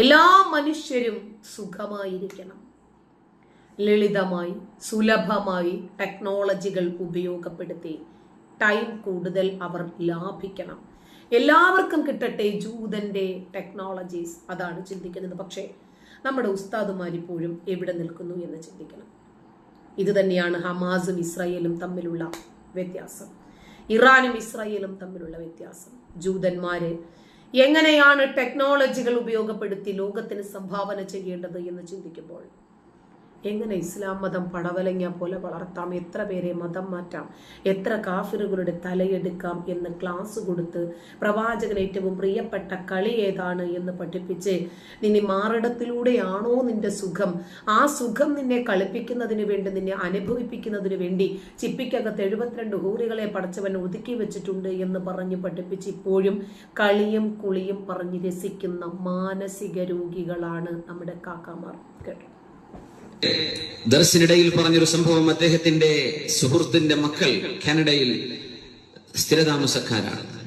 എല്ലാ മനുഷ്യരും സുഖമായിരിക്കണം. ലളിതമായി സുലഭമായി ടെക്നോളജികൾ ഉപയോഗപ്പെടുത്തി ടൈം കൂടുതൽ അവർ ലാഭിക്കണം. എല്ലാവർക്കും കിട്ടട്ടെ ജൂതന്റെ ടെക്നോളജീസ് അതാണ് ചിന്തിക്കുന്നത്. പക്ഷേ നമ്മുടെ ഉസ്താദുമാർ ഇപ്പോഴും എവിടെ നിൽക്കുന്നു എന്ന് ചിന്തിക്കണം. ഇത് തന്നെയാണ് ഹമാസും ഇസ്രായേലും തമ്മിലുള്ള വ്യത്യാസം. ഇറാനും ഇസ്രായേലും തമ്മിലുള്ള വ്യത്യാസം. ജൂതന്മാര് എങ്ങനെയാണ് ടെക്നോളജികൾ ഉപയോഗപ്പെടുത്തി ലോകത്തിന് സംഭാവന ചെയ്യേണ്ടത് എന്ന് ചിന്തിക്കുമ്പോൾ എങ്ങനെ ഇസ്ലാം മതം പടവലങ്ങ പോലെ വളർത്താം? എത്ര പേരെ മതം മാറ്റാം? എത്ര കാഫിറുകളുടെ തലയെടുക്കാം എന്ന് ക്ലാസ് കൊടുത്ത് പ്രവാചകൻ ഏറ്റവും പ്രിയപ്പെട്ട കളി ഏതാണ് എന്ന് പഠിപ്പിച്ച് നിന്നെ മാറിടത്തിലൂടെയാണോ നിന്റെ സുഖം? ആ സുഖം നിന്നെ കളിപ്പിക്കുന്നതിന് വേണ്ടി നിന്നെ അനുഭവിപ്പിക്കുന്നതിന് വേണ്ടി ചിപ്പിക്കകത്ത് എഴുപത്തിരണ്ട് ഹൂറികളെ പടച്ചവൻ ഒതുക്കി വെച്ചിട്ടുണ്ട് എന്ന് പറഞ്ഞ് പഠിപ്പിച്ച് ഇപ്പോഴും കളിയും കുളിയും പറഞ്ഞ് രസിക്കുന്ന മാനസിക രോഗികളാണ് നമ്മുടെ കാക്കാമാർ. കേട്ടോ. ദർശനിടയിൽ പറഞ്ഞൊരു സംഭവം അദ്ദേഹത്തിന്റെ സുഹൃത്തിന്റെ മക്കൾ കാനഡയിൽ സ്ഥിരതാമസക്കാരാണ്.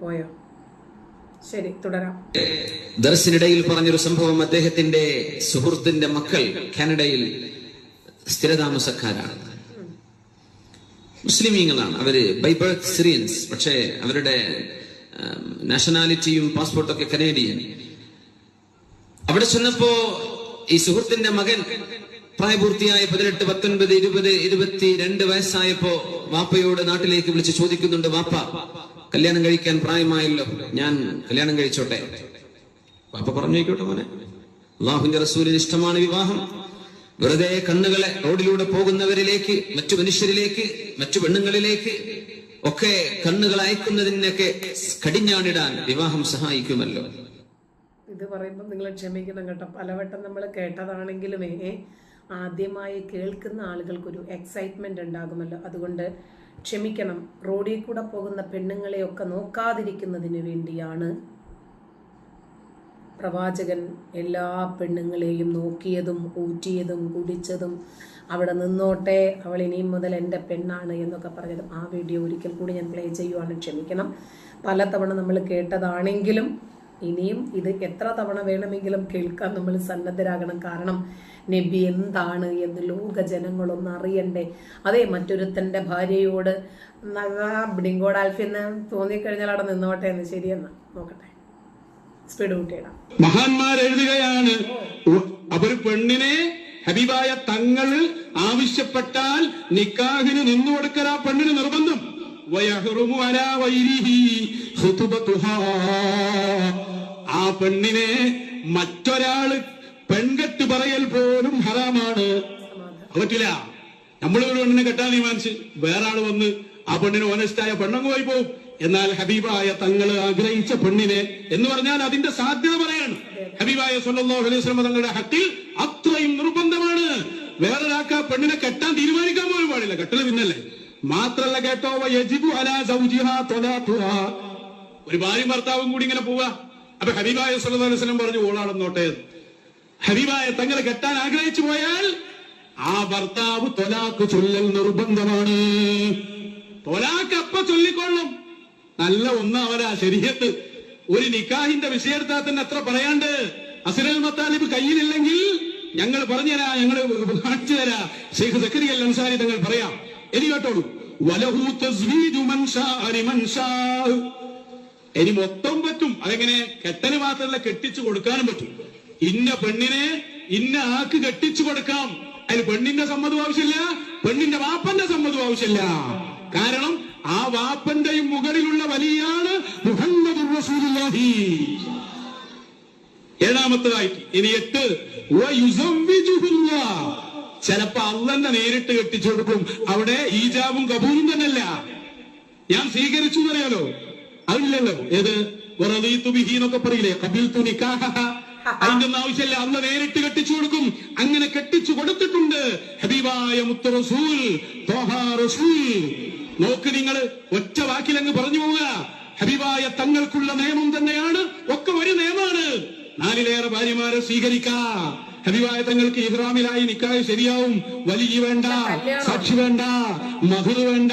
പോയോ? ശരി തുടരാം. ദർശനിടയിൽ പറഞ്ഞൊരു സംഭവം അദ്ദേഹത്തിന്റെ സുഹൃത്തിന്റെ മക്കൾ കാനഡയിൽ സ്ഥിരതാമസക്കാരാണ്. മുസ്ലിമീങ്ങളാണ്. അവർ ബൈ ബർത്ത് സിറിയൻസ് പക്ഷേ അവരുടെ നാഷണാലിറ്റിയും പാസ്പോർട്ടൊക്കെ കനേഡിയൻ അവിടെ ചെന്നപ്പോ ഈ സുഹൃത്തിന്റെ മകൻ പ്രായപൂർത്തിയായ പതിനെട്ട് പത്തൊൻപത് ഇരുപത് ഇരുപത്തി രണ്ട് വയസ്സായപ്പോ വാപ്പയോട് നാട്ടിലേക്ക് വിളിച്ച് ചോദിക്കുന്നുണ്ട് വാപ്പ കല്യാണം കഴിക്കാൻ പ്രായമായല്ലോ. ഞാൻ കല്യാണം കഴിച്ചോട്ടെ. വാപ്പ പറഞ്ഞോട്ടെ മോനെ. അള്ളാഹുന്റെ റസൂലിന് ഇഷ്ടമാണ് വിവാഹം. വെറുതെ കണ്ണുകളെ റോഡിലൂടെ പോകുന്നവരിലേക്ക് മറ്റു മനുഷ്യരിലേക്ക് മറ്റു പെണ്ണുങ്ങളിലേക്ക് ഒക്കെ കണ്ണുകൾ അയക്കുന്നതിനൊക്കെ കടിഞ്ഞാണിടാൻ വിവാഹം സഹായിക്കുമല്ലോ. ഇത് പറയുമ്പോൾ നിങ്ങൾ ക്ഷമിക്കണം കേട്ടോ. പലവട്ടം നമ്മൾ കേട്ടതാണെങ്കിലുമേ ആദ്യമായി കേൾക്കുന്ന ആളുകൾക്കൊരു എക്സൈറ്റ്മെന്റ് ഉണ്ടാകുമല്ലോ. അതുകൊണ്ട് ക്ഷമിക്കണം. റോഡിൽ കൂടെ പോകുന്ന പെണ്ണുങ്ങളെയൊക്കെ നോക്കാതിരിക്കുന്നതിന് വേണ്ടിയാണ് പ്രവാചകൻ എല്ലാ പെണ്ണുങ്ങളെയും നോക്കിയതും ഊറ്റിയതും കുടിച്ചതും അവിടെ നിന്നോട്ടെ അവൾ ഇനിയും മുതൽ എന്റെ പെണ്ണാണ് എന്നൊക്കെ പറഞ്ഞതും ആ വീഡിയോ ഒരിക്കൽ കൂടി ഞാൻ പ്ലേ ചെയ്യുവാണ്. ക്ഷമിക്കണം. പലതവണ നമ്മൾ കേട്ടതാണെങ്കിലും ഇനിയും ഇത് എത്ര തവണ വേണമെങ്കിലും കേൾക്കാൻ നമ്മൾ സന്നദ്ധരാകണം. കാരണം നബി എന്താണ് എന്ന് ലോക ജനങ്ങളൊന്ന് അറിയണ്ടേ. അതെ മറ്റൊരുത്തന്റെ ഭാര്യയോട് ബിഡിങ്കോട് ആൽഫിന്ന് തോന്നിക്കഴിഞ്ഞാൽ അവിടെ നിന്നോട്ടെ എന്ന് ശരിയെന്നാ നോക്കട്ടെ. സ്പീഡ് കൂട്ടിയിടാം മഹാന്മാർ എഴുതുകയാണ് അവർ പെണ്ണിനെ ഹബീബായ തങ്ങൾ ആവശ്യപ്പെട്ടാൽ നിക്കാഹിന് നിന്നു കൊടുക്കൽ ആ പെണ്ണിന് നിർബന്ധം. വയഹ്റുമു അലാ വൈരിഹി ഖുതുബതുഹാ. ആ പെണ്ണിനെ മറ്റൊരാൾ പെൺകെട്ട് പറയൽ പോലും ഹറാമാണ്. പറ്റില്ല. നമ്മൾ ഒരു പെണ്ണിനെ കെട്ടാൻ തീരുമാനിച്ച് വേറെ ആൾ വന്ന് ആ പെണ്ണിന് ഓനസ്റ്റായ പെണ്ണങ്ങ് പോയി പോകും എന്നാൽ ഹബീബായ തങ്ങൾ ആഗ്രഹിച്ച പെണ്ണിനെ എന്ന് പറഞ്ഞാൽ അതിന്റെ സാധ്യത പറയാണ്. ഹബീബായ സല്ലല്ലാഹു അലൈഹി വസല്ലം തങ്ങളുടെ ഹക്കിൽ അത്രയും നിർബന്ധമാണ്. വേറൊരാൾക്ക് ആ പെണ്ണിനെ കെട്ടാൻ തീരുമാനിക്കാൻ പോലും പാടില്ല. കെട്ടൽ പിന്നല്ലേ? മാത്രല്ല കേട്ടോ. ഒരു ഭാര്യ ഭർത്താവും കൂടി ഇങ്ങനെ പോവാ. അപ്പൊ ഹബീബായ വസല്ലം പറഞ്ഞു ഓളാണെന്നോട്ടെ. എന്ന്. ഹബീബായ തങ്ങളെ കെട്ടാൻ ആഗ്രഹിച്ചു പോയാൽ ആ ഭർത്താവ് തൊലാക്ക് ചൊല്ലൽ നിർബന്ധമാണ്. തൊലാക്ക് അപ്പ ചൊല്ലിക്കൊള്ളും. നല്ല ഒന്നാവരാ ശരീരത്ത്. ഒരു നിക്കാഹിന്റെ വിഷയത്താൽ തന്നെ എത്ര പറയാണ്ട്. അസുരൽ മത്താലിബ് കയ്യിലില്ലെങ്കിൽ ഞങ്ങൾ പറഞ്ഞുതരാ ഞങ്ങൾ കാണിച്ചു തരാ. ഷെയ്ഖ് സക്കരിയൽ അൻസാരി തങ്ങൾ പറയാം. ഇനി കേട്ടോളൂ. വലഹു മൊത്തം പറ്റും. അതെങ്ങനെ? കെട്ടന് മാത്രമല്ല കെട്ടിച്ചു കൊടുക്കാനും പറ്റും. ഇന്ന പെണ്ണിനെ ഇന്ന ആക്ക് കെട്ടിച്ചു കൊടുക്കാം. അതിന് പെണ്ണിന്റെ സമ്മതം ആവശ്യമില്ല പെണ്ണിന്റെ വാപ്പന്റെ സമ്മതം ആവശ്യമില്ല. കാരണം ആ വാപ്പന്റെയും മുകളിലുള്ള വലിയാണ് ഏഴാമത്തതായിട്ട് ഇനി എട്ട്. ചിലപ്പോ അള്ളന്നെ നേരിട്ട് കെട്ടിച്ചു കൊടുക്കും. അവിടെ ഈജാബും കബൂലും തന്നെയല്ല. ഞാൻ സ്വീകരിച്ചു എന്നറിയാലോ? അതില്ലല്ലോ. ഏത്? ബിഹി എന്നൊക്കെ പറയില്ലേ? കബീൽ തുണി അതിന്റെ ഒന്നും ആവശ്യമില്ല. അല്ല നേരിട്ട് കെട്ടിച്ചു കൊടുക്കും. അങ്ങനെ കെട്ടിച്ചു കൊടുത്തിട്ടുണ്ട്. ഹബീബായ മുത്ത റസൂൽ റസൂൽ. നോക്ക് നിങ്ങൾ ഒറ്റ വാക്കിലങ്ങ് പറഞ്ഞു പോവുക. ഹബീബായ തങ്ങൾക്കുള്ള നിയമം തന്നെയാണ്. ഒക്കെ ഒരു നിയമമാണ്. നാലിലേറെ ഭാര്യമാരെ സ്വീകരിക്കാം. ഹബീബായ തങ്ങൾക്ക് ഇഹ്റാമിലായി നിക്കാഹ് ശരിയാവും. വലിയ വേണ്ട സാക്ഷി വേണ്ട മധുർ വേണ്ട.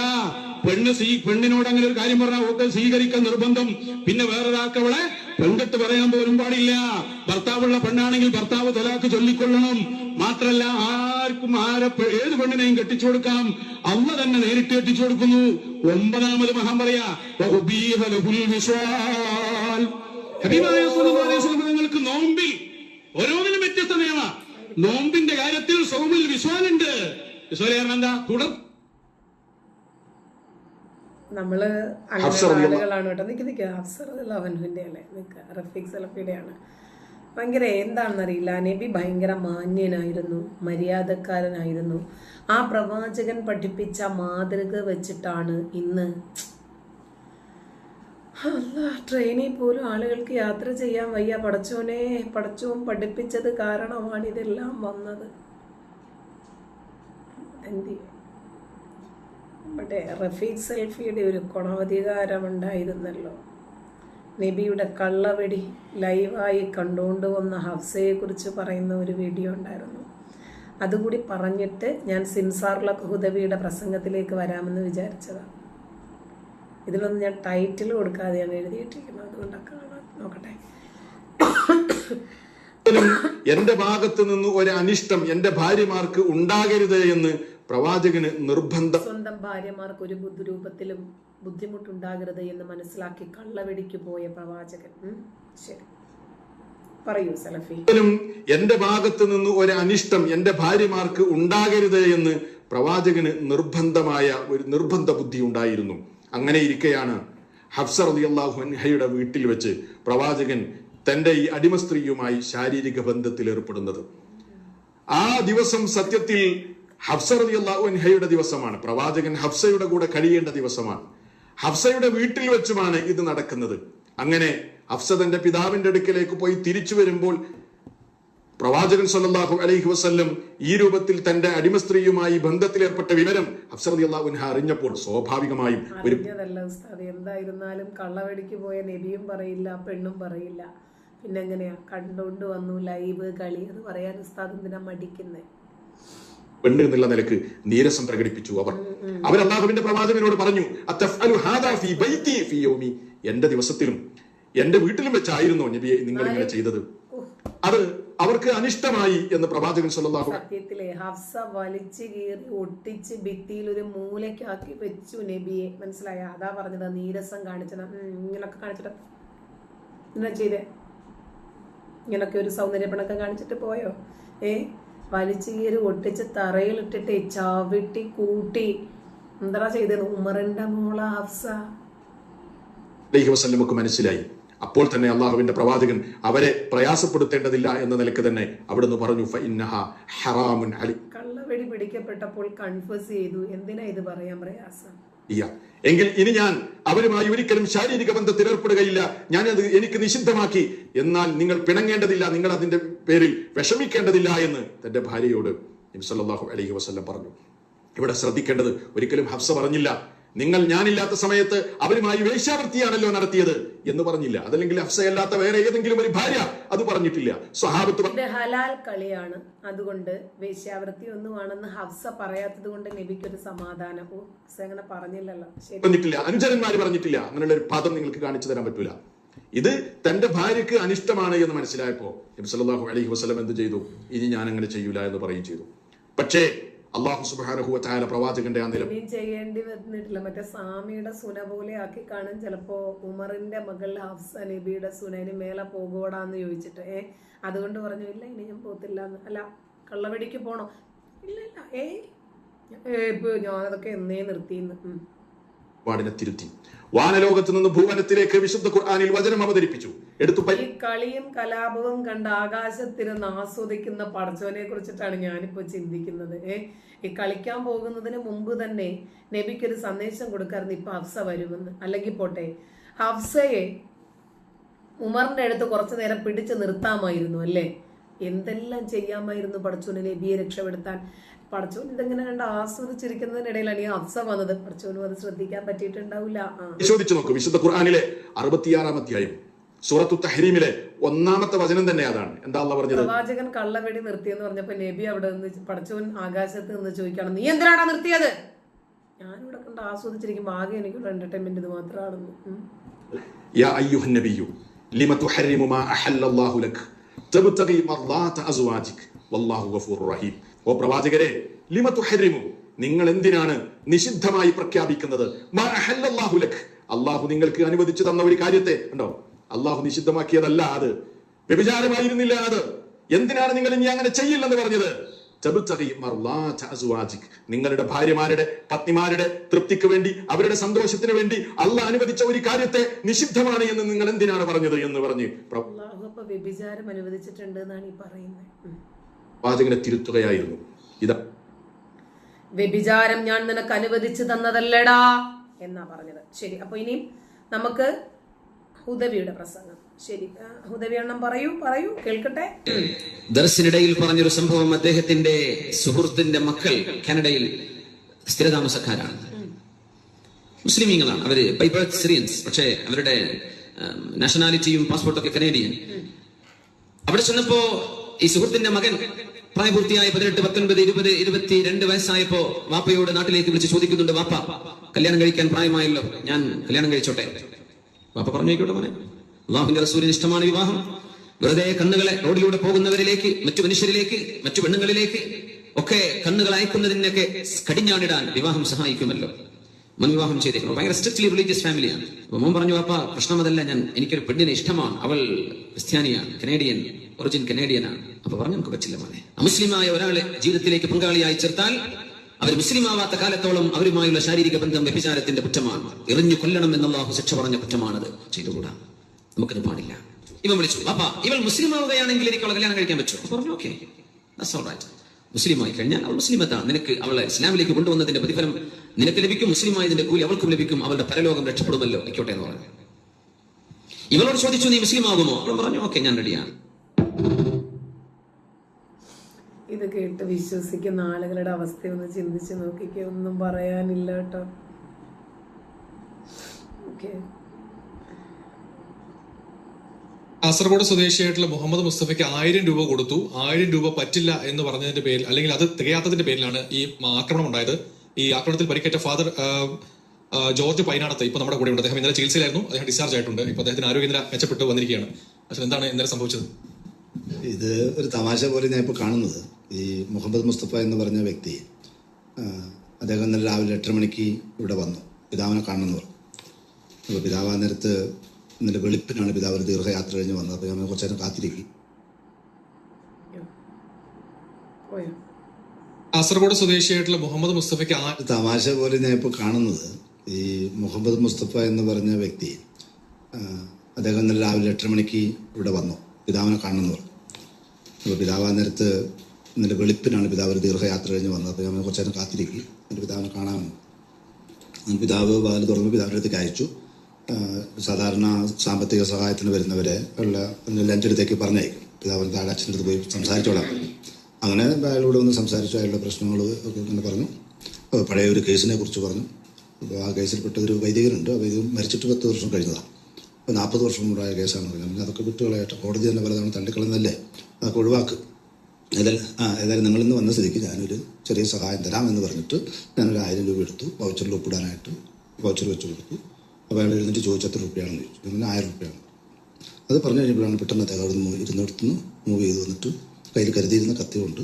പെണ്ണ് സ്വീ പെണ്ണിനോട് അങ്ങനെ ഒരു കാര്യം പറഞ്ഞാൽ ഒക്കെ സ്വീകരിക്കാൻ നിർബന്ധം. പിന്നെ വേറൊരാൾക്ക് അവളെ പെൺകെട്ട് പറയാൻ പോലും പാടില്ല. ഭർത്താവുള്ള പെണ്ണാണെങ്കിൽ ഭർത്താവ് തലാക്ക് ചൊല്ലിക്കൊള്ളണം. മാത്രല്ല ആർക്കും ആരെ ഏത് പെണ്ണിനെയും കെട്ടിച്ചു കൊടുക്കാം. അമ്മ തന്നെ നേരിട്ട് കെട്ടിച്ചു കൊടുക്കുന്നു. ഒമ്പതാമത് മഹാൻ പറയാ. ഹബീബായ സ്വല്ലല്ലാഹു അലൈഹി വസല്ലം നിങ്ങൾക്ക് നോമ്പിൽ ഓരോന്നിനും വ്യത്യസ്ത നിയമ നോമ്പിന്റെ കാര്യത്തിൽ സോമിൽ വിശ്വാനുണ്ട് എന്താ? തുടർ നമ്മൾ ആളുകളാണ് കേട്ടോ. നിക്ക് നിക്ക്. ഹഫ്സർ അവൻഹുന്റെ അല്ലേ? നിക്ക്. റഫീഖ് സലഫിയുടെയാണ്. ഭയങ്കര എന്താണെന്നറിയില്ല. നബി ഭയങ്കര മാന്യനായിരുന്നു. മര്യാദക്കാരനായിരുന്നു. ആ പ്രവാചകൻ പഠിപ്പിച്ച മാതൃക വെച്ചിട്ടാണ് ഇന്ന് ട്രെയിനിൽ പോലും ആളുകൾക്ക് യാത്ര ചെയ്യാൻ വയ്യ. പടച്ചോനെ പടച്ചോൻ പഠിപ്പിച്ചത് കാരണമാണ് ഇതെല്ലാം വന്നത്. എന്ത്? നമ്മുടെ റഫീഖ് സെൽഫിയുടെ ഒരു ഗുണവധികാരമുണ്ടായിരുന്നല്ലോ നബിയുടെ കള്ളവെടി ലൈവായി കണ്ടുകൊണ്ട് വന്ന ഹഫ്സയെ കുറിച്ച് പറയുന്ന ഒരു വീഡിയോ ഉണ്ടായിരുന്നു. അതുകൂടി പറഞ്ഞിട്ട് ഞാൻ സിംസാർ ലഖുദവിയുടെ പ്രസംഗത്തിലേക്ക് വരാമെന്ന് വിചാരിച്ചതാണ്. ഇതിലൊന്നും ഞാൻ ടൈറ്റിൽ കൊടുക്കാതെയാണ് എഴുതിയിട്ടിരിക്കുന്നത്. അതുകൊണ്ടൊക്കെ നോക്കട്ടെ. എന്റെ ഭാഗത്ത് നിന്ന് ഒരു അനിഷ്ടം എന്റെ ഭാര്യമാർക്ക് ഉണ്ടാകരുത് എന്ന് പ്രവാചകന് നിർബന്ധം. സ്വന്തം ഭാര്യമാർക്ക് ഒരു ബുദ്ധിരൂപത്തിലും ബുദ്ധിമുട്ടുണ്ടാകരുത് എന്ന് മനസ്സിലാക്കി കള്ളവെടിക്ക് പോയ പ്രവാചകൻ. ശരി. പറയൂ സലഫി. എന്റെ ഭാഗത്ത് നിന്ന് ഒരു അനിഷ്ടം എന്റെ ഭാര്യമാർക്ക് ഉണ്ടാകരുത് എന്ന് പ്രവാചകന് നിർബന്ധമായ ഒരു നിർബന്ധ ബുദ്ധി ഉണ്ടായിരുന്നു. അങ്ങനെ ഇരിക്കെയാണ് ഹഫ്സ റളിയല്ലാഹു അൻഹയുടെ വീട്ടിൽ വെച്ച് പ്രവാചകൻ തന്റെ ഈ അടിമ സ്ത്രീയുമായി ശാരീരിക ബന്ധത്തിൽ ഏർപ്പെടുന്നത്. ആ ദിവസം സത്യത്തിൽ ഹഫ്സ റളിയല്ലാഹു അൻഹയുടെ ദിവസമാണ്. പ്രവാചകൻ ഹഫ്സയുടെ കൂടെ കഴിയേണ്ട ദിവസമാണ്. ഹഫ്സയുടെ വീട്ടിൽ വെച്ചുമാണ് ഇത് നടക്കുന്നത്. അങ്ങനെ ഹഫ്സ തന്റെ പിതാവിന്റെ അടുക്കലേക്ക് പോയി തിരിച്ചു വരുമ്പോൾ പ്രവാചകൻ സല്ലല്ലാഹു അലൈഹി വസ്ല്ലം ഈ രൂപത്തിൽ തന്റെ അടിമ സ്ത്രീയുമായി ബന്ധത്തിലേർപ്പെട്ട വിവരം ഹഫ്സ റളിയല്ലാഹു അൻഹ അറിഞ്ഞപ്പോൾ സ്വാഭാവികമായും ഒരു എന്തായിരുന്നാലും കള്ളവെടിക്ക് പോയ നബിയും പറയില്ല പെണ്ണും പറയില്ല. പിന്നെ എങ്ങനെയാ കണ്ടുകൊണ്ട് വന്നു ലൈവ് കളി അത് പറയാൻ ഉസ്താദ് എന്തിനാ മടിക്കുന്നേ? പെണ്ണ് എന്നുള്ള നിലയ്ക്ക് നീരസം പ്രകടിപ്പിച്ചു അവർ. അവർ അള്ളാഹുവിന്റെ പ്രവാചകനോട് പറഞ്ഞു? എന്റെ ദിവസത്തിലും എന്റെ വീട്ടിലും വെച്ചായിരുന്നോ നബിയെ നിങ്ങൾ ഇങ്ങനെ ചെയ്തത്? അത് അവർക്ക് അനിഷ്ടമായി എന്ന് പ്രവാചകൻ സല്ലല്ലാഹു സത്യത്തിലെ ഹഫ്സ വലിച്ചു കീറി ഒട്ടിച്ച് ഭിത്തിയിൽ ഒരു മൂലക്കാക്കി വെച്ചു നബിയെ. മനസ്സിലായ? അതാ പറഞ്ഞത്. നീരസം കാണിച്ചത്. ഇങ്ങനൊക്കെ കാണിച്ചിട്ട് എന്നാ ചെയ്തേ? ഇങ്ങനൊക്കെ ഒരു സൗന്ദര്യപ്പണൊക്കെ കാണിച്ചിട്ട് പോയോ? ഏ? വലിച്ചു കീറി ഒട്ടിച്ച് തറയിലിട്ടിട്ട് ചവിട്ടി കൂട്ടി. എന്താ ചെയ്തത്? ഉമറിന്റെ മോള ഹഫ്സ. വസല്ലമക്ക് മനസ്സിലായി. അപ്പോൾ തന്നെ അള്ളാഹുവിന്റെ പ്രവാചകൻ അവരെ പ്രയാസപ്പെടുത്തേണ്ടതില്ല എന്ന നിലയ്ക്ക് തന്നെ അവിടുന്ന് പറഞ്ഞു "ഫഇന്നഹ ഹറാമുൻ അലി കള്ളവെടി പിടിക്കപ്പെട്ടപ്പോൾ ചെയ്തു. എന്തിനാ ഇത് പറയാൻ പ്രയാസം. എങ്കിൽ ഇനി ഞാൻ അവരുമായി ഒരിക്കലും ശാരീരിക ബന്ധത്തിൽ ഏർപ്പെടുകയില്ല. അത് എനിക്ക് നിഷിദ്ധമാക്കി. എന്നാൽ നിങ്ങൾ പിണങ്ങേണ്ടതില്ല നിങ്ങൾ അതിന്റെ പേരിൽ വിഷമിക്കേണ്ടതില്ല എന്ന് തന്റെ ഭാര്യയോട് അലൈഹി വസല്ലം പറഞ്ഞു. ഇവിടെ ശ്രദ്ധിക്കേണ്ടത് ഒരിക്കലും ഹഫ്സ പറഞ്ഞില്ല. നിങ്ങൾ ഞാനില്ലാത്ത സമയത്ത് അവരുമായി വേശ്യാവൃത്തിയാണല്ലോ നടത്തിയത് എന്ന് പറഞ്ഞില്ല. അതല്ലെങ്കിൽ അഫ്സയല്ലാത്ത വേറെ ഏതെങ്കിലും ഒരു ഭാര്യ അത് പറഞ്ഞിട്ടില്ല. സ്വഹാബത്ത് ഹലാൽ കളിയാണ്. അതുകൊണ്ട് വേശ്യാവൃത്തി ഒന്നും ആണെന്ന് ഹഫ്സ പറയാത്തത് കൊണ്ട് നബിക്കൊരു സമാധാനം. അങ്ങനെ പറഞ്ഞില്ലല്ലോ. പറഞ്ഞിട്ടില്ല. അനുചരന്മാര് പറഞ്ഞിട്ടില്ല. അങ്ങനെയുള്ള ഒരു പദം നിങ്ങൾക്ക് കാണിച്ചു തരാൻ പറ്റൂല. ഇത് തന്റെ ഭാര്യക്ക് അനിഷ്ടമാണ് എന്ന് മനസ്സിലായപ്പോ നബി സല്ലല്ലാഹു അലൈഹി വസല്ലം എന്ത് ചെയ്തു? ഇനി ഞാൻ അങ്ങനെ ചെയ്യൂല എന്ന് പറയുകയും ചെയ്തു. പക്ഷേ അള്ളാഹു തആല പ്രവാചകന്റെ ആ നിലം. ചെയ്യേണ്ടി വന്നിട്ടില്ല. മറ്റേ സ്വാമിയുടെ സുന പോലെ ആക്കി കാണും. ചിലപ്പോ ഉമറിന്റെ മകൾ ഹഫ്സ നബിയുടെ സുനന് മേലെ പോകൂടാന്ന് ചോദിച്ചിട്ട് ഏ അതുകൊണ്ട് പറഞ്ഞു ഇല്ല ഇനി ഞാൻ പോത്തില്ല അല്ല കള്ളവെടിക്ക് പോണോ? ഇല്ല ഇല്ല ഏയ് ഏ ഇപ്പൊ ഞാനതൊക്കെ എന്നേ നിർത്തിന്ന്. പാടിനെ തിരുത്തി. വാനലോകത്ത് നിന്ന് ഭൂവനത്തിലേക്ക് വിശുദ്ധ ഖുർആനിൽ വചനം അവതരിപ്പിച്ചു. എടുത്തു ഈ കളിയും കലാപവും കണ്ട് ആകാശത്തിരുന്ന് ആസ്വദിക്കുന്ന പടച്ചവനെ കുറിച്ചിട്ടാണ് ഞാനിപ്പോ ചിന്തിക്കുന്നത്. ഏ ഈ കളിക്കാൻ പോകുന്നതിന് മുമ്പ് തന്നെ നബിക്ക് ഒരു സന്ദേശം കൊടുക്കാറുണ്ട് ഇപ്പൊ ഹഫ്സ വരുമെന്ന്. അല്ലെങ്കിൽ പോട്ടെ ഹഫ്സയെ ഉമറിന്റെ അടുത്ത് കുറച്ചു നേരം പിടിച്ചു നിർത്താമായിരുന്നു അല്ലേ? എന്തെല്ലാം ചെയ്യാമായിരുന്നു പടച്ചോനെ നബിയെ രക്ഷപ്പെടുത്താൻ? പടച്ചോൻ ഇതെങ്ങനെ കണ്ട് ആസ്വദിച്ചിരിക്കുന്നതിനിടയിലാണ് ഈ അഫ്സ വന്നത്? പടച്ചോനും അത് ശ്രദ്ധിക്കാൻ പറ്റിയിട്ടുണ്ടാവില്ല. പരിശോധിച്ചു നോക്കും. വിശുദ്ധ ഖുർആനിലെ അറുപത്തിയാറാം അധ്യായം സൂറത്തു തഹരീമിലെ ഒന്നാമത്തെ വചനം തന്നെ അതാണ്. എന്താ പറഞ്ഞത്? പ്രവാചകൻ കള്ളവെടി നിർത്തിയെന്ന് പറഞ്ഞപ്പോ നബി അവിടെ നിന്ന് പഠിച്ചവൻ ആകാശത്ത് നിന്ന് ചോദിക്കണം നീ എന്തിനാടാ നിർത്തിയത്? ഞാനിവിടെ കണ്ട് ആസ്വദിച്ചിരിക്കുമ്പോ ആകെ എനിക്കുള്ള എന്റർടൈൻമെന്റ് ഇത് മാത്രമാണെന്ന്. ഓ പ്രവാചകരെ ലിമത്തു ഹരിമു നിങ്ങൾ എന്തിനാണ് നിഷിദ്ധമായി പ്രഖ്യാപിക്കുന്നത്? അള്ളാഹു നിങ്ങൾക്ക് അനുവദിച്ചു തന്ന ഒരു കാര്യത്തെ ഉണ്ടോ അള്ളാഹു നിഷിദ്ധമാക്കിയതല്ല അത്. വ്യഭിചാരമായിരുന്നില്ല അത്. എന്തിനാണ് നിങ്ങൾ ഇനി അങ്ങനെ ചെയ്യില്ലെന്ന് പറഞ്ഞത്? നിങ്ങളുടെ ഭാര്യമാരുടെ പത്നിമാരുടെ തൃപ്തിക്ക് വേണ്ടി അവരുടെ സന്തോഷത്തിന് വേണ്ടി അല്ല അനുവദിച്ച ഒരു കാര്യത്തെ നിഷിദ്ധമാണ് എന്ന് നിങ്ങൾ എന്തിനാണ് പറഞ്ഞത് എന്ന് പറഞ്ഞ് അനുവദിച്ചിട്ടുണ്ട് എന്നാണ് ഈ പറയുന്നത്. പ്രവാചകനെ തിരുത്തുകയായിരുന്നു. ഇതാ. വ്യഭിചാരം ഞാൻ നിനക്ക് അനുവദിച്ചു തന്നതല്ലടാ എന്നാ പറഞ്ഞത്. ശരി അപ്പൊ ഇനി നമുക്ക് ഹുദവിയുടെ പ്രസംഗം. ശരി ആ, ഹുദവി എണ്ണം പറയൂ പറയൂ കേൾക്കട്ടെ? ദർശനിടയിൽ പറഞ്ഞൊരു സംഭവം അദ്ദേഹത്തിന്റെ സുഹൃത്തിന്റെ മക്കൾ കാനഡയിൽ സ്ഥിരതാമസക്കാരാണ്. മുസ്ലിമീങ്ങളാണ് അവർ ബൈ ബർത്ത് സിറിയൻസ് പക്ഷേ അവരുടെ നാഷണാലിറ്റിയും പാസ്പോർട്ടൊക്കെ കനേഡിയൻ അവിടെ ചെന്നപ്പോ ഈ സുഹൃത്തിന്റെ മകൻ പ്രായപൂർത്തിയായ പതിനെട്ട് പത്തൊൻപത് ഇരുപത് ഇരുപത്തി രണ്ട് വയസ്സായപ്പോ വാപ്പയോട് നാട്ടിലേക്ക് വിളിച്ച് ചോദിക്കുന്നുണ്ട് വാപ്പ കല്യാണം കഴിക്കാൻ പ്രായമായല്ലോ. ഞാൻ കല്യാണം കഴിച്ചോട്ടെ. വാപ്പ പറഞ്ഞേക്കോട്ടെ മോനെ. അള്ളാഹുന്റെ റസൂലിന് ഇഷ്ടമാണ് വിവാഹം. വെറുതെ കണ്ണുകളെ റോഡിലൂടെ പോകുന്നവരിലേക്ക് മറ്റു മനുഷ്യരിലേക്ക് മറ്റു പെണ്ണുങ്ങളിലേക്ക് ഒക്കെ കണ്ണുകൾ അയക്കുന്നതിനൊക്കെ കടിഞ്ഞാണിടാൻ വിവാഹം സഹായിക്കുമല്ലോ. മുൻ വിവാഹം ചെയ്തേക്കണം ഭയങ്കര സ്ട്രിക്ട്ലി റിലീജിയസ് ഫാമിലിയാണ് മോൻ പറഞ്ഞു വാപ്പ പ്രശ്നം അതല്ല. ഞാൻ എനിക്കൊരു പെണ്ണിനെ ഇഷ്ടമാണ്. അവൾ ക്രിസ്ത്യാനിയാണ് കനേഡിയൻ. ഒറിജിൻ കനേഡിയനാണ്. അപ്പൊ പറഞ്ഞു നമുക്ക് പറ്റില്ല മോനെ. അമുസ്ലിമായ ഒരാളെ ജീവിതത്തിലേക്ക് പങ്കാളിയായി ചേർത്താൽ അവർ മുസ്ലിം ആവാത്ത കാലത്തോളം അവരുമായുള്ള ശാരീരിക ബന്ധം വ്യഭിചാരത്തിന്റെ കുറ്റമാണ്. എറിഞ്ഞു കൊല്ലണം എന്നുള്ള ശിക്ഷ പറഞ്ഞ കുറ്റമാണത്. ചെയ്തുകൂടാ. നമുക്കത് പാടില്ല. ഇവൻ വിളിച്ചു അപ്പ ഇവൾ മുസ്ലിം ആവുകയാണെങ്കിൽ എനിക്ക് അവളെ കല്യാണം കഴിക്കാൻ പറ്റുമോ? പറഞ്ഞു ഓക്കെ മുസ്ലിം ആയി കഴിഞ്ഞാൽ അവൾ മുസ്ലിമത്താ. നിനക്ക് അവളെ ഇസ്ലാമിലേക്ക് കൊണ്ടുവന്നതിന്റെ പ്രതിഫലം നിനക്ക് ലഭിക്കും. മുസ്ലിം ആയതിന്റെ കൂലി അവൾക്കും ലഭിക്കും. അവളുടെ പരലോകം രക്ഷപ്പെടുമല്ലോ. ആയിക്കോട്ടെ എന്ന് പറഞ്ഞു. ഇവളോട് ചോദിച്ചു നീ മുസ്ലിം ആകുമോ അവൾ പറഞ്ഞു ഓക്കെ ഞാൻ റെഡിയാണ് ഇത് കേട്ട് വിശ്വസിക്കുന്ന ആളുകളുടെ അവസ്ഥ ഒന്ന് ചിന്തിച്ച് നോക്കിക്കേ. ഒന്നും പറയാനില്ല കേട്ടോ. ഓക്കെ. കാസർഗോഡ് സ്വദേശിയായിട്ടുള്ള മുഹമ്മദ് മുസ്തഫയ്ക്ക് ആയിരം രൂപ കൊടുത്തു. ആയിരം രൂപ പറ്റില്ല എന്ന് പറഞ്ഞതിന്റെ പേരിൽ അല്ലെങ്കിൽ അത് തികയാത്തതിന്റെ പേരിലാണ് ഈ ആക്രമണം ഉണ്ടായത്. ഈ ആക്രമണത്തിൽ പരിക്കേറ്റ ഫാദർ ജോർജ് പൈനാടത്ത് ഇപ്പൊ നമ്മുടെ കൂടെ ഉണ്ട് അദ്ദേഹം ഇന്നലെ ചികിത്സയിലായിരുന്നു. അദ്ദേഹം ഡിസ്ചാർജ് ആയിട്ടുണ്ട്. ഇപ്പൊ അദ്ദേഹത്തിന് ആരോഗ്യനില മെച്ചപ്പെട്ട് വന്നിരിക്കുകയാണ്. പക്ഷെ എന്താണ് ഇന്നലെ സംഭവിച്ചത്? ഇത് ഒരു തമാശ പോലെ ഞാൻ ഇപ്പോൾ കാണുന്നത്. ഈ മുഹമ്മദ് മുസ്തഫ എന്ന് പറഞ്ഞ വ്യക്തി അദ്ദേഹം ഇന്നലെ രാവിലെ എട്ടര മണിക്ക് ഇവിടെ വന്നു. പിതാവിനെ കാണണമെന്ന് പറഞ്ഞു. അപ്പോൾ പിതാവ് ആ നേരത്ത് ഇന്നലെ വെളുപ്പിനാണ് പിതാവ് ഒരു ദീർഘയാത്ര കഴിഞ്ഞ് വന്നത്. അപ്പോൾ ഞാൻ കുറച്ച് നേരം കാത്തിരിക്കും. കാസർഗോഡ് സ്വദേശിയായിട്ടുള്ള മുഹമ്മദ് മുസ്തഫയ്ക്ക് ആ തമാശ പോലെ ഞാൻ ഇപ്പോൾ കാണുന്നത് ഈ മുഹമ്മദ് മുസ്തഫ എന്ന് പറഞ്ഞ വ്യക്തി അദ്ദേഹം ഇന്നലെ രാവിലെ എട്ടര മണിക്ക് ഇവിടെ വന്നു. പിതാവിനെ കാണണമെന്ന് പറഞ്ഞു. അപ്പോൾ പിതാവ് ആ നേരത്ത് ഇന്നലെ വെളുപ്പിനാണ് പിതാവ് ഒരു ദീർഘയാത്ര കഴിഞ്ഞ് വന്നത്. അപ്പോൾ ഞാൻ കുറച്ച് നേരം കാത്തിരിക്കും. എന്റെ പിതാവിനെ കാണാമെന്ന് ഞാൻ പിതാവ് വാൽ തുറന്ന് പിതാവിന്റെ അടുത്തേക്ക് അയച്ചു. സാധാരണ സാമ്പത്തിക സഹായത്തിന് വരുന്നവരെ ഉള്ള എന്റെ അടുത്തേക്ക് പറഞ്ഞയക്കും. പിതാവിന്റെ താഴെ അച്ഛന്റെ അടുത്ത് പോയി സംസാരിച്ചോളാം അങ്ങനെ അയാളോട് ഒന്ന് സംസാരിച്ചു. അയാളുടെ പ്രശ്നങ്ങൾ ഒക്കെ ഇങ്ങനെ പറഞ്ഞു. പഴയ ഒരു കേസിനെ കുറിച്ച് പറഞ്ഞു. അപ്പോൾ ആ കേസിൽപ്പെട്ട ഒരു വൈദികരുണ്ട് അപ്പോൾ ഇത് മരിച്ചിട്ട് പത്ത് വർഷം കഴിഞ്ഞതാണ്. അപ്പോൾ നാൽപ്പത് വർഷം മുമ്പായ കേസാണ് പറഞ്ഞത് അതൊക്കെ വിട്ടുകളായിട്ട് കോടതി തന്നെ പലതവണ തള്ളിക്കളന്നല്ലേ അതൊക്കെ ഒഴിവാക്ക്. ഏതായാലും ആ ഏതായാലും നിങ്ങളിന്ന് വന്ന സ്ഥിതിക്ക് ഞാനൊരു ചെറിയ സഹായം തരാം എന്ന് പറഞ്ഞിട്ട് ഞാനൊരു ആയിരം രൂപ എടുത്തു. വൗച്ചറിൽ ഒപ്പിടാനായിട്ട് വൗച്ചർ വെച്ച് കൊടുത്തു. അപ്പോൾ അയാൾ എഴുന്നിട്ട് ചോദിച്ചു എത്ര രൂപയാണെന്ന് ചോദിച്ചു. പിന്നെ ആയിരം റുപ്യാണ് അത് പറഞ്ഞു കഴിഞ്ഞപ്പോഴാണ് പെട്ടെന്ന് അദ്ദേഹം അവിടെ നിന്ന് ഇരുന്നിടത്തുനിന്ന് മൂവ് ചെയ്ത് വന്നിട്ട് കയ്യിൽ കരുതിയിരുന്ന കത്തി കൊണ്ട്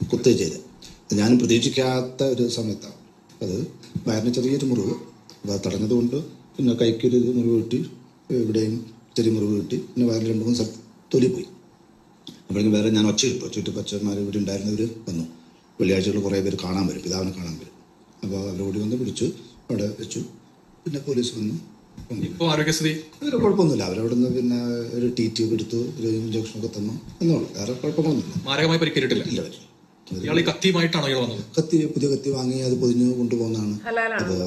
കുത്തുക ചെയ്ത് ഞാൻ പ്രതീക്ഷിക്കാത്ത ഒരു സമയത്താണ്. അത് വയറിന് ചെറിയൊരു മുറിവ്. അത് തടഞ്ഞതുകൊണ്ട് പിന്നെ കൈക്കൊരു മുറിവ് കിട്ടി. ഇവിടെയും ചെറിയ മുറിവ് കിട്ടി. പിന്നെ വയറിൽ രണ്ട് മൂന്ന് സ്ഥലത്ത് തൊലി പോയി അപ്പോഴേക്കും വേറെ ഞാൻ ഒച്ച ഇട്ടു. ഒച്ച ഇട്ടപ്പോൾ അച്ഛന്മാർ ഇവിടെ ഉണ്ടായിരുന്നവർ വന്നു. വെള്ളിയാഴ്ചകൾ കുറേ പേര് കാണാൻ വരും. പിതാവിനെ കാണാൻ വരും. അപ്പോൾ അവരോട് വന്ന് പിടിച്ചു. അവിടെ വെച്ചു. പിന്നെ പോലീസ് വന്നു. ഇപ്പോൾ ഇപ്പൊ ആരോഗ്യസ്ഥിതി? കുഴപ്പമൊന്നുമില്ല. അവരവിടുന്ന് പിന്നെ ഒരു ടി ടി എടുത്തു. ഒരു ഇഞ്ചക്ഷൻ ഒക്കെ തന്നു. എന്നുള്ളൂ വേറെ കുഴപ്പങ്ങളൊന്നുമില്ല. മാരകമായി പരിക്കേറ്റിട്ടില്ല? ഇല്ല ഇയാൾ കത്തിയുമായിട്ടാണോ ഇയാൾ വന്നത്? കത്തി പുതിയ കത്തി വാങ്ങി അത് പൊതിഞ്ഞ് കൊണ്ടുപോകുന്നതാണ്. അപ്പോൾ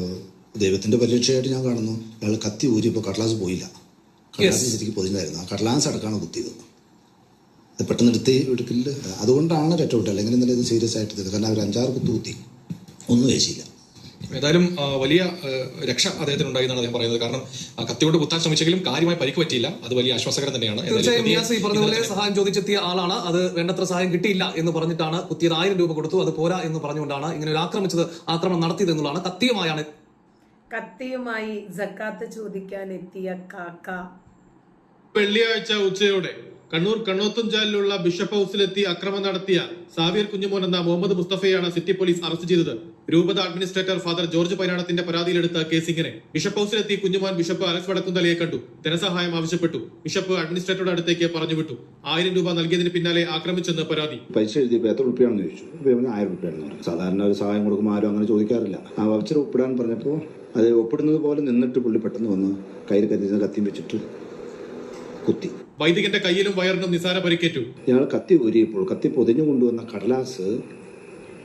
ദൈവത്തിന്റെ പരീക്ഷയായിട്ട് ഞാൻ കാണുന്നു. അയാൾ കത്തി ഊരി ഇപ്പോൾ കടലാസ് പോയില്ല. കടലാസ് ശരിക്കും പൊതിഞ്ഞായിരുന്നു ആ കടലാസ് അടക്കാണ് കുത്തിയത്. അത് പെട്ടെന്ന് എടുത്ത് എടുക്കില്ല അതുകൊണ്ടാണ് രക്ഷപ്പെട്ടത് അല്ലെങ്കിൽ ഇന്നലെ ഇത് സീരിയസ് ആയിട്ട് ചെയ്തത്. കാരണം അവർ അഞ്ചാറ് കുത്തു കുത്തി. ഒന്നും വേശിയില്ല ഏതായാലും വലിയ രക്ഷ അദ്ദേഹത്തിന് ഉണ്ടായി എന്നാണ് അദ്ദേഹം പറയുന്നത്. കാരണം കത്തിയോട് കുത്താൻ ശ്രമിച്ചെങ്കിലും കാര്യമായി പരിക്ക് പറ്റിയില്ല. അത് വലിയ ആശ്വാസകരം തന്നെയാണ്. തീർച്ചയായും സഹായം ചോദിച്ചെത്തിയ ആളാണ്. അത് വേണ്ടത്ര സഹായം കിട്ടിയില്ല എന്ന് പറഞ്ഞിട്ടാണ് കുത്തിയത്. ആയിരം രൂപ കൊടുത്തു. അത് പോരാ എന്ന് പറഞ്ഞുകൊണ്ടാണ് ഇങ്ങനെ ഒരു ആക്രമിച്ചത് ആക്രമണം നടത്തിയത് എന്നുള്ളതാണ്. കത്തിയുമായാണ്. കത്തിയുമായി ജക്കാത്ത് ചോദിക്കാൻ എത്തിയ കാക്ക. വെള്ളിയാഴ്ച ഉച്ചയോടെ കണ്ണൂർ കണ്ണോത്തുംചാലിലുള്ള ബിഷപ്പ് ഹൌസിലെത്തി അക്രമം നടത്തിയ സാവിയർ കുഞ്ഞുമോൻ എന്ന മുഹമ്മദ് മുസ്തഫയാണ് സിറ്റി പോലീസ് അറസ്റ്റ് ചെയ്തത്. രൂപത അഡ്മിനിസ്ട്രേറ്റർ ഫാദർ ജോർജ് പൈനാടത്തിന്റെ പരാതിയിലെടുത്ത കേസിങ്ങനെ. ബിഷപ്പ് ഹൌസിലെത്തി കുഞ്ഞുമോൻ ബിഷപ്പ് അലക്സ് വടക്കുന്തലയെ കണ്ടു. ധനസഹായം ആവശ്യപ്പെട്ടു. ബിഷപ്പ് അഡ്മിനിസ്ട്രേറ്ററുടെ അടുത്തേക്ക് പറഞ്ഞു വിട്ടു ആയിരം രൂപ നൽകിയതിന് പിന്നാലെ ആക്രമിച്ചെന്ന് പരാതി. പൈസ എഴുതിയപ്പോൾ എത്ര റുപ്യാണെന്ന് ചോദിച്ചു. ആയിരം റുപ്യാണെന്ന് പറഞ്ഞു. സാധാരണ ഒരു സഹായം കൊടുക്കുമ്പോൾ ആരും അങ്ങനെ ചോദിക്കാറില്ല. ആ വൗച്ചർ ഒപ്പിടാൻ പറഞ്ഞപ്പോൾ അത് ഒപ്പിടുന്നത് പോലെ നിന്നിട്ട് പുള്ളി പെട്ടെന്ന് വന്ന് കയ്യിൽ കത്തി കത്തിയും വെച്ചിട്ട് കുത്തി. വൈദികന്റെ കയ്യിലും വയറിനും നിസാര പരിക്കേറ്റു. ഞങ്ങൾ കത്തി ഊരിയപ്പോൾ കത്തി പൊതിഞ്ഞു കൊണ്ടുവന്ന കടലാസ്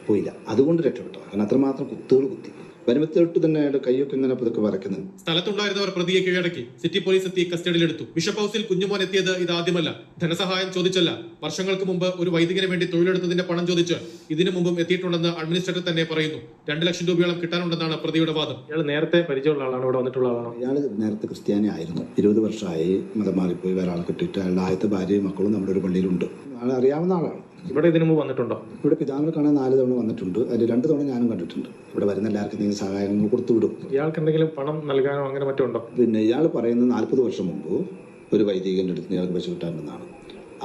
പോയില്ല. അതുകൊണ്ട് രക്ഷപ്പെട്ടു. കാരണം അത്രമാത്രം കുത്തുകൾ കുത്തി. വരുമ്പത്തോട്ട് തന്നെ അയാളുടെ കയ്യൊക്കെ ഇങ്ങനെ പതുക്കെ വരയ്ക്കുന്നത് സ്ഥലത്തുണ്ടായിരുന്നവർ പ്രതിയെ കീഴടക്കി സിറ്റി പോലീസ് എത്തി കസ്റ്റഡിയിലെടുത്തു ബിഷപ്പ് ഹൌസിൽ കുഞ്ഞുമോൻ എത്തിയത് ഇതാദ്യമല്ല ധനസഹായം ചോദിച്ചല്ല. വർഷങ്ങൾക്ക് മുമ്പ് ഒരു വൈദികന് വേണ്ടി തൊഴിലെടുത്തതിന്റെ പണം ചോദിച്ച് ഇതിനു മുമ്പും എത്തിയിട്ടുണ്ടെന്ന് അഡ്മിനിസ്ട്രേറ്റർ തന്നെ പറയുന്നു. രണ്ട് ലക്ഷം രൂപയോളം കിട്ടാനുണ്ടെന്നാണ് പ്രതിയുടെ വാദം. ഇയാൾ നേരത്തെ പരിചയമുള്ള ആളാണ് ഇവിടെ വന്നിട്ടുള്ള ആളാണോ. ഇയാൾ നേരത്തെ ക്രിസ്ത്യാനി ആയിരുന്നു. ഇരുപത് വർഷമായി മതം മാറിപ്പോയി വേറെ ആൾ കിട്ടിയിട്ട് അയാളുടെ ആദ്യത്തെ ഭാര്യയും മക്കളും നമ്മുടെ ഒരു പള്ളിയിലുണ്ട്. ആളെ അറിയാവുന്ന ആളാണ്. ഇവിടെ ഇതിനു മുമ്പ് വന്നിട്ടുണ്ടോ? ഇവിടെ പിതാവിനെ കാണാൻ നാല് തവണ വന്നിട്ടുണ്ട്. അതിൽ രണ്ട് തവണ ഞാനും കണ്ടിട്ടുണ്ട്. ഇവിടെ വരുന്ന എല്ലാവർക്കും എന്തെങ്കിലും സഹായങ്ങൾ കൊടുത്തുവിടും ഇയാൾക്ക് എന്തെങ്കിലും പണം നൽകാനോ അങ്ങനെ മറ്റോ ഉണ്ടോ? പിന്നെ ഇയാൾ പറയുന്നത് നാൽപ്പത് വർഷം മുമ്പ് ഒരു വൈദികന്റെ അടുത്ത് ഇയാൾക്ക് പശു കിട്ടാനെന്നാണ്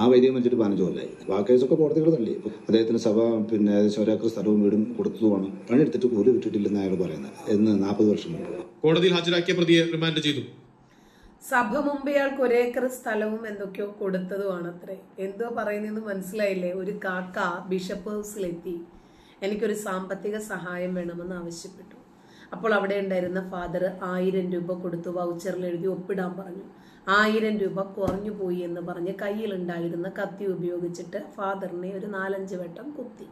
ആ വൈദികൻ വെച്ചിട്ട് പതിനഞ്ച് കൊല്ലായി. അപ്പോൾ ആ കേസൊക്കെ കോടതികൾ തള്ളി അദ്ദേഹത്തിന് സഭ പിന്നെ ഏകദേശം ഒരേക്കർ സ്ഥലവും വീടും കൊടുത്തതുമാണ്. പണിയെടുത്തിട്ട് കൂലി വിട്ടിട്ടില്ലെന്ന് അയാൾ പറയുന്നത്. എന്ന് നാൽപ്പത് വർഷം മുമ്പ്. കോടതിയിൽ ഹാജരാക്കിയ പ്രതിയെ റിമാൻഡ് ചെയ്തു. സഭ മുമ്പ് ഇയാൾക്ക് ഒരേക്കർ സ്ഥലവും എന്തൊക്കെയോ കൊടുത്തതുമാണ് അത്രേ എന്തോ പറയുന്നതെന്ന് മനസ്സിലായില്ലേ? ഒരു കാക്ക ബിഷപ്പ് ഹൗസിലെത്തി. എനിക്കൊരു സാമ്പത്തിക സഹായം വേണമെന്ന് ആവശ്യപ്പെട്ടു. അപ്പോൾ അവിടെ ഉണ്ടായിരുന്ന ഫാദർ ആയിരം രൂപ കൊടുത്തു വൗച്ചറിൽ എഴുതി ഒപ്പിടാൻ പറഞ്ഞു. ആയിരം രൂപ കുറഞ്ഞു പോയി എന്ന് പറഞ്ഞ് കയ്യിലുണ്ടായിരുന്ന കത്തി ഉപയോഗിച്ചിട്ട് ഫാദറിനെ ഒരു നാലഞ്ച് വട്ടം കുത്തി.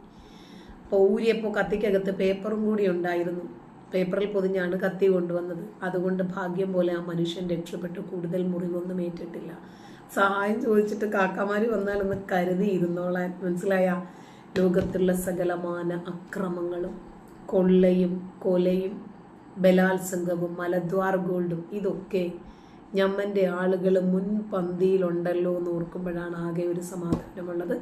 അപ്പോൾ ഊരിയപ്പോൾ കത്തിക്കകത്ത് പേപ്പറും കൂടി ഉണ്ടായിരുന്നു. പേപ്പറിൽ പൊതിഞ്ഞാണ് കത്തി കൊണ്ടുവന്നത്. അതുകൊണ്ട് ഭാഗ്യം പോലെ ആ മനുഷ്യൻ രക്ഷപ്പെട്ടു. കൂടുതൽ മുറിവൊന്നും ഏറ്റിട്ടില്ല. സഹായം ചോദിച്ചിട്ട് കാക്കമാര് വന്നാലൊന്ന് കരുതി ഇരുന്നോളാൻ. മനസ്സിലായ? ലോകത്തുള്ള സകലമാന അക്രമങ്ങളും കൊള്ളയും കൊലയും ബലാത്സംഗവും മലദ്വാർ ഗോൾഡും ഇതൊക്കെ ഞമ്മന്റെ ആളുകൾ മുൻപന്തിയിലുണ്ടല്ലോ എന്ന് ഓർക്കുമ്പോഴാണ് ആകെ ഒരു സമാധാനമുള്ളത്.